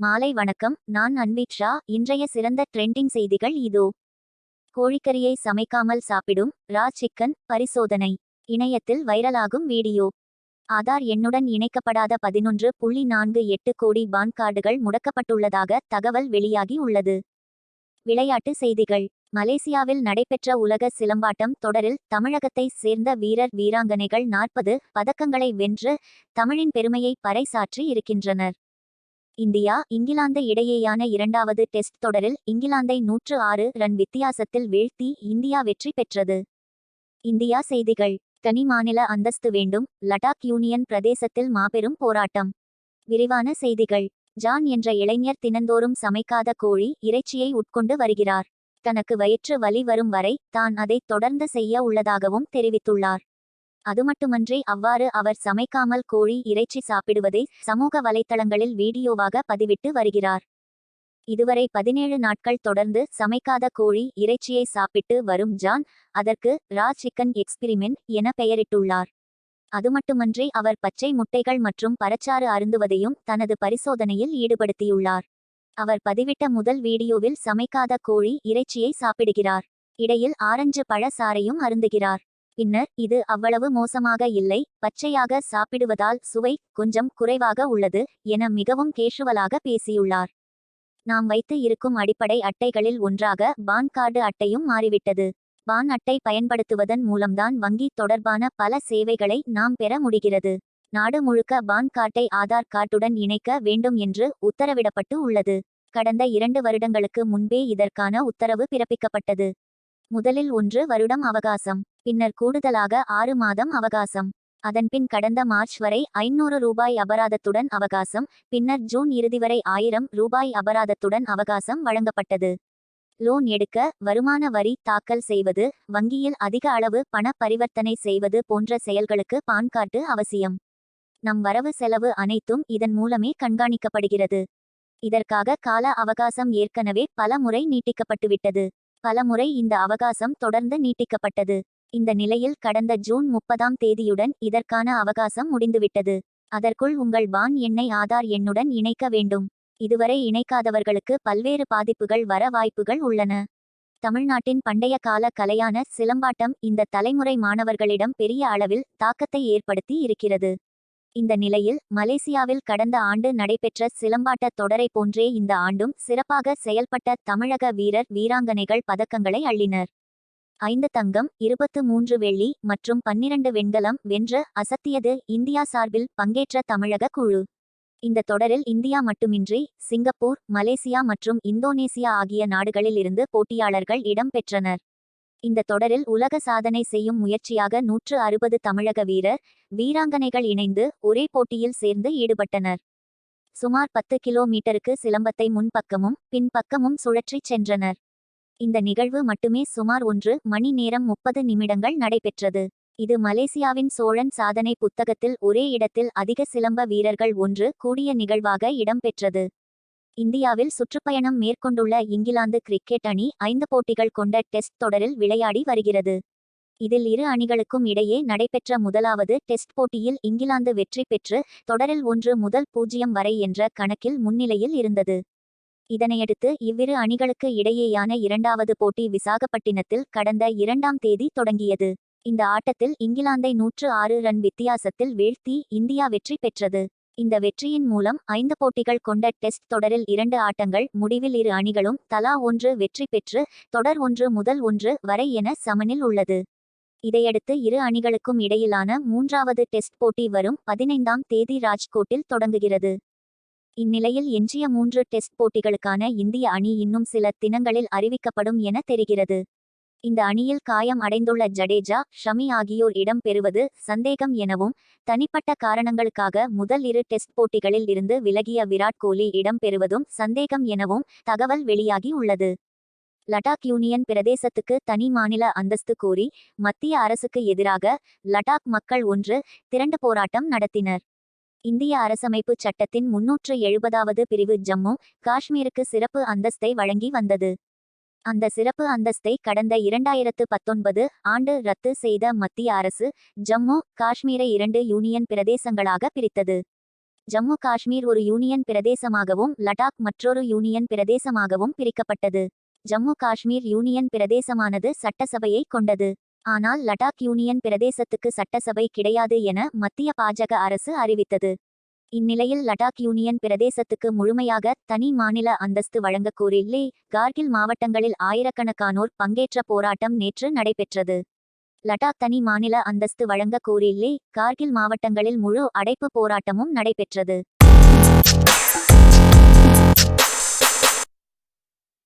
மாலை வணக்கம் நான் அன்விட்ரா இன்றைய சிறந்த ட்ரெண்டிங் செய்திகள் இதோ. கோழிக்கறியை சமைக்காமல் சாப்பிடும் ரா சிக்கன் பரிசோதனை. இணையத்தில் வைரலாகும் வீடியோ. ஆதார் எண்ணுடன் இணைக்கப்படாத பதினொன்று புள்ளி நான்கு எட்டு கோடி பான் கார்டுகள் முடக்கப்பட்டுள்ளதாக தகவல் வெளியாகி உள்ளது. விளையாட்டு செய்திகள். மலேசியாவில் நடைபெற்ற உலக சிலம்பாட்டம் தொடரில் தமிழகத்தை சேர்ந்த வீரர் வீராங்கனைகள் நாற்பது பதக்கங்களை வென்று தமிழின் பெருமையை பறைசாற்றி இருக்கின்றனர். இந்தியா இங்கிலாந்து இடையேயான இரண்டாவது டெஸ்ட் தொடரில் இங்கிலாந்தை நூற்று ஆறு ரன் வித்தியாசத்தில் வீழ்த்தி இந்தியா வெற்றி பெற்றது. இந்தியா செய்திகள். தனி மாநில அந்தஸ்து வேண்டும். லடாக் யூனியன் பிரதேசத்தில் மாபெரும் போராட்டம். விரிவான செய்திகள். ஜான் என்ற இளைஞர் தினந்தோறும் சமைக்காத கோழி இறைச்சியை உட்கொண்டு வருகிறார். தனக்கு வயிற்று வலி வரும் வரை தான் அதை தொடர்ந்து செய்ய உள்ளதாகவும் தெரிவித்துள்ளார். அதுமட்டுமன்றி அவ்வாறு அவர் சமைக்காமல் கோழி இறைச்சி சாப்பிடுவதை சமூக வலைத்தளங்களில் வீடியோவாக பதிவிட்டு வருகிறார். இதுவரை பதினேழு நாட்கள் தொடர்ந்து சமைக்காத கோழி இறைச்சியை சாப்பிட்டு வரும் ஜான் அதற்கு ரா சிக்கன் எக்ஸ்பிரிமெண்ட் என பெயரிட்டுள்ளார். அதுமட்டுமன்றி அவர் பச்சை முட்டைகள் மற்றும் பரச்சாறு அருந்துவதையும் தனது பரிசோதனையில் ஈடுபடுத்தியுள்ளார். அவர் பதிவிட்ட முதல் வீடியோவில் சமைக்காத கோழி இறைச்சியை சாப்பிடுகிறார். இடையில் ஆரஞ்சு பழ சாறையும் அருந்துகிறார். பின்னர் இது அவ்வளவு மோசமாக இல்லை பச்சையாக சாப்பிடுவதால் சுவை கொஞ்சம் குறைவாக உள்ளது என மிகவும் கேஷுவலாக பேசியுள்ளார். நாம் வைத்து இருக்கும் அடிப்படை அட்டைகளில் ஒன்றாக பான் கார்டு அட்டையும் மாறிவிட்டது. பான் அட்டை பயன்படுத்துவதன் மூலம்தான் வங்கி தொடர்பான பல சேவைகளை நாம் பெற முடிகிறது. நாடு முழுக்க பான் கார்டை ஆதார் கார்டுடன் இணைக்க வேண்டும் என்று உத்தரவிடப்பட்டு உள்ளது. கடந்த இரண்டு வருடங்களுக்கு முன்பே இதற்கான உத்தரவு பிறப்பிக்கப்பட்டது. முதலில் ஒன்று வருடம் அவகாசம் பின்னர் கூடுதலாக ஆறு மாதம் அவகாசம். அதன்பின் கடந்த மார்ச் வரை ஐநூறு ரூபாய் அபராதத்துடன் அவகாசம் பின்னர் ஜூன் இறுதி வரை ஆயிரம் ரூபாய் அபராதத்துடன் அவகாசம் வழங்கப்பட்டது. லோன் எடுக்க வருமான வரி தாக்கல் செய்வது வங்கியில் அதிக அளவு பண பரிவர்த்தனை செய்வது போன்ற செயல்களுக்கு பான் கார்டு அவசியம். நம் வரவு செலவு அனைத்தும் இதன் மூலமே கண்காணிக்கப்படுகிறது. இதற்காக கால அவகாசம் ஏற்கனவே பல முறை நீட்டிக்கப்பட்டுவிட்டது. பலமுறை இந்த அவகாசம் தொடர்ந்து நீட்டிக்கப்பட்டது. இந்த நிலையில் கடந்த ஜூன் முப்பதாம் தேதியுடன் இதற்கான அவகாசம் முடிந்துவிட்டது. அதற்குள் உங்கள் பான் எண்ணை ஆதார் எண்ணுடன் இணைக்க வேண்டும். இதுவரை இணைக்காதவர்களுக்கு பல்வேறு பாதிப்புகள் வர வாய்ப்புகள் உள்ளன. தமிழ்நாட்டின் பண்டைய கால கலையான சிலம்பாட்டம் இந்த தலைமுறை மாணவர்களிடம் பெரிய அளவில் தாக்கத்தை ஏற்படுத்தி இருக்கிறது. இந்த நிலையில் மலேசியாவில் கடந்த ஆண்டு நடைபெற்ற சிலம்பாட்ட தொடரை போன்றே இந்த ஆண்டும் சிறப்பாக செயல்பட்ட தமிழக வீரர் வீராங்கனைகள் பதக்கங்களை அள்ளினர். ஐந்து தங்கம் இருபத்து மூன்று வெள்ளி மற்றும் பன்னிரண்டு வெண்கலம் வென்ற அசத்தியது இந்தியா சார்பில் பங்கேற்ற தமிழக குழு. இந்த தொடரில் இந்தியா மட்டுமின்றி சிங்கப்பூர் மலேசியா மற்றும் இந்தோனேசியா ஆகிய நாடுகளில் இருந்து போட்டியாளர்கள் இடம்பெற்றனர் இந்த தொடரில் உலக சாதனை செய்யும் முயற்சியாக நூற்று அறுபது தமிழக வீரர் வீராங்கனைகள் இணைந்து ஒரே போட்டியில் சேர்ந்து ஈடுபட்டனர். சுமார் பத்து கிலோமீட்டருக்கு சிலம்பத்தை முன்பக்கமும் பின்பக்கமும் சுழற்றிச் சென்றனர். இந்த நிகழ்வு மட்டுமே சுமார் ஒன்று மணி நேரம் முப்பது நிமிடங்கள் நடைபெற்றது. இது மலேசியாவின் சோழன் சாதனை புத்தகத்தில் ஒரே இடத்தில் அதிக சிலம்ப வீரர்கள் ஒன்று கூடிய நிகழ்வாக இடம்பெற்றது. இந்தியாவில் சுற்றுப்பயணம் மேற்கொண்டுள்ள இங்கிலாந்து கிரிக்கெட் அணி ஐந்து போட்டிகள் கொண்ட டெஸ்ட் தொடரில் விளையாடி வருகிறது. இதில் இரு அணிகளுக்கும் இடையே நடைபெற்ற முதலாவது டெஸ்ட் போட்டியில் இங்கிலாந்து வெற்றி பெற்று தொடரில் ஒன்று முதல் பூஜ்ஜியம் வரை என்ற கணக்கில் முன்னிலையில் இருந்தது. இதனையடுத்து இவ்விரு அணிகளுக்கு இடையேயான இரண்டாவது போட்டி விசாகப்பட்டினத்தில் கடந்த இரண்டாம் தேதி தொடங்கியது. இந்த ஆட்டத்தில் இங்கிலாந்தை நூற்று ஆறு ரன் வித்தியாசத்தில் வீழ்த்தி இந்தியா வெற்றி பெற்றது. இந்த வெற்றியின் மூலம் ஐந்து போட்டிகள் கொண்ட டெஸ்ட் தொடரில் இரண்டு ஆட்டங்கள் முடிவில் இரு அணிகளும் தலா ஒன்று வெற்றி பெற்று தொடர் ஒன்று முதல் ஒன்று வரை என சமனில் உள்ளது. இதையடுத்து இரு அணிகளுக்கும் இடையிலான மூன்றாவது டெஸ்ட் போட்டி வரும் பதினைந்தாம் தேதி ராஜ்கோட்டில் தொடங்குகிறது. இந்நிலையில் எஞ்சிய மூன்று டெஸ்ட் போட்டிகளுக்கான இந்திய அணி இன்னும் சில தினங்களில் அறிவிக்கப்படும் என தெரிகிறது. இந்த அணியில் காயம் அடைந்துள்ள ஜடேஜா ஷமி ஆகியோர் இடம் பெறுவது சந்தேகம் எனவும் தனிப்பட்ட காரணங்களுக்காக முதல் இரு டெஸ்ட் போட்டிகளில் இருந்து விலகிய விராட் கோலி இடம் பெறுவதும் சந்தேகம் எனவும் தகவல் வெளியாகி உள்ளது. லடாக் யூனியன் பிரதேசத்துக்கு தனி மாநில அந்தஸ்து கோரி மத்திய அரசுக்கு எதிராக லடாக் மக்கள் ஒன்று திரண்டு போராட்டம் நடத்தினர். இந்திய அரசமைப்பு சட்டத்தின் முன்னூற்று எழுபதாவது பிரிவு ஜம்மு காஷ்மீருக்கு சிறப்பு அந்தஸ்தை வழங்கி வந்தது. அந்த சிறப்பு அந்தஸ்தை கடந்த இரண்டாயிரத்து பத்தொன்பது ஆண்டு ரத்து செய்த மத்திய அரசு ஜம்மு காஷ்மீரை இரண்டு யூனியன் பிரதேசங்களாக பிரித்தது. ஜம்மு காஷ்மீர் ஒரு யூனியன் பிரதேசமாகவும் லடாக் மற்றொரு யூனியன் பிரதேசமாகவும் பிரிக்கப்பட்டது. ஜம்மு காஷ்மீர் யூனியன் பிரதேசமானது சட்டசபையை கொண்டது. ஆனால் லடாக் யூனியன் பிரதேசத்துக்கு சட்டசபை கிடையாது என மத்திய பாஜக அரசு அறிவித்தது. இந்நிலையில் லடாக் யூனியன் பிரதேசத்துக்கு முழுமையாக தனி மாநில அந்தஸ்து வழங்க கோரி லே கார்கில் மாவட்டங்களில் ஆயிரக்கணக்கானோர் பங்கேற்ற போராட்டம் நேற்று நடைபெற்றது. லடாக் தனி மாநில அந்தஸ்து வழங்க கோரி லே கார்கில் மாவட்டங்களில் முழு அடைப்பு போராட்டமும் நடைபெற்றது.